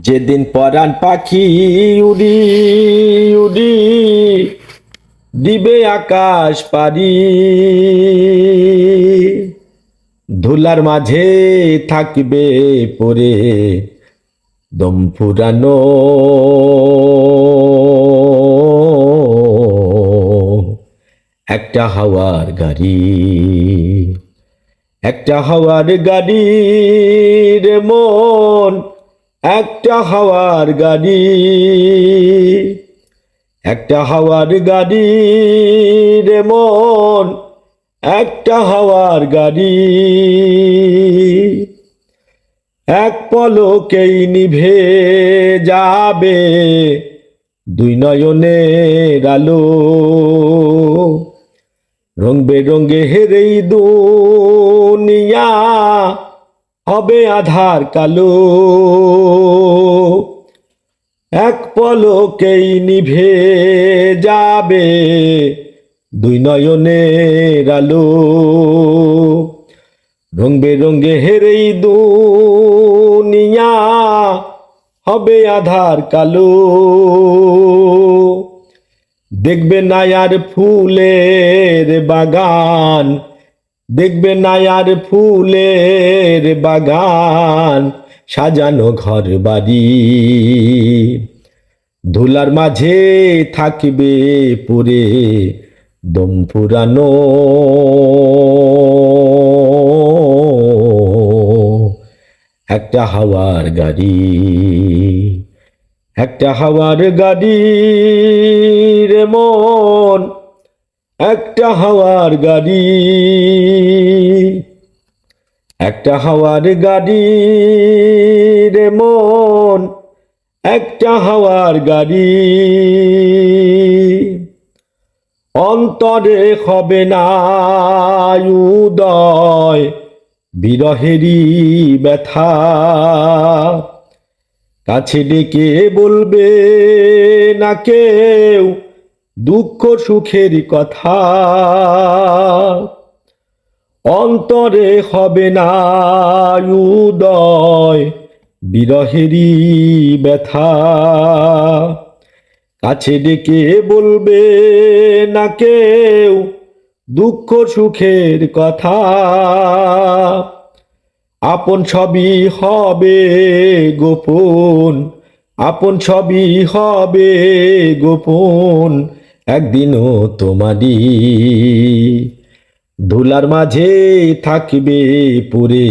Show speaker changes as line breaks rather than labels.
যেদিন পরাণ পাখি উড়ি উড়ি, দিবে আকাশ পারি। ধুলার মাঝে থাকবে পরে দম ফুরানো। একটা হাওয়ার গাড়ি, একটা হাওয়ার গাড়ি মন একটা হাওয়ার গাড়ি, একটা হাওয়ার গাড়ি রে মন, একটা হাওয়ার গাড়ি। এক পলকেই নিভে যাবে দুই নয়নের আলো। রং বেরঙ্গে হেরেই দুনিয়া হবে আধার কালো। এক পলকেই নিভে যাবে দুই নয়নের আলো। রং বেরঙ্গে হেরেই দুনিয়া হবে আধার কালো। দেখবে নায়ার ফুলের বাগান দেখবে নায়ার ফুলের বাগান, সাজানো ঘর বাড়ি। ধুলার মাঝে থাকবে পুরে দম পুরানো। একটা হাওয়ার গাড়ি, একটা হাওয়ার গাড়ি রে মন একটা হাওয়ার গাড়ি, একটা হাওয়ার গাড়ি রে মন, একটা হাওয়ার গাড়ি। অন্তরে হবে না উদয়, বিরহেরই ব্যথা। কাছে ডেকে বলবে না কেউ দুঃখ সুখের কথা। অন্তরে হবে না উদয়, বিরহেরই ব্যথা। কাছে ডেকে বলবে না কেউ দুঃখ সুখের কথা। আপন সবই হবে গোপন, আপন সবই হবে গোপন। একদিনও তোমারই। ধুলার মাঝে থাকবে পুরে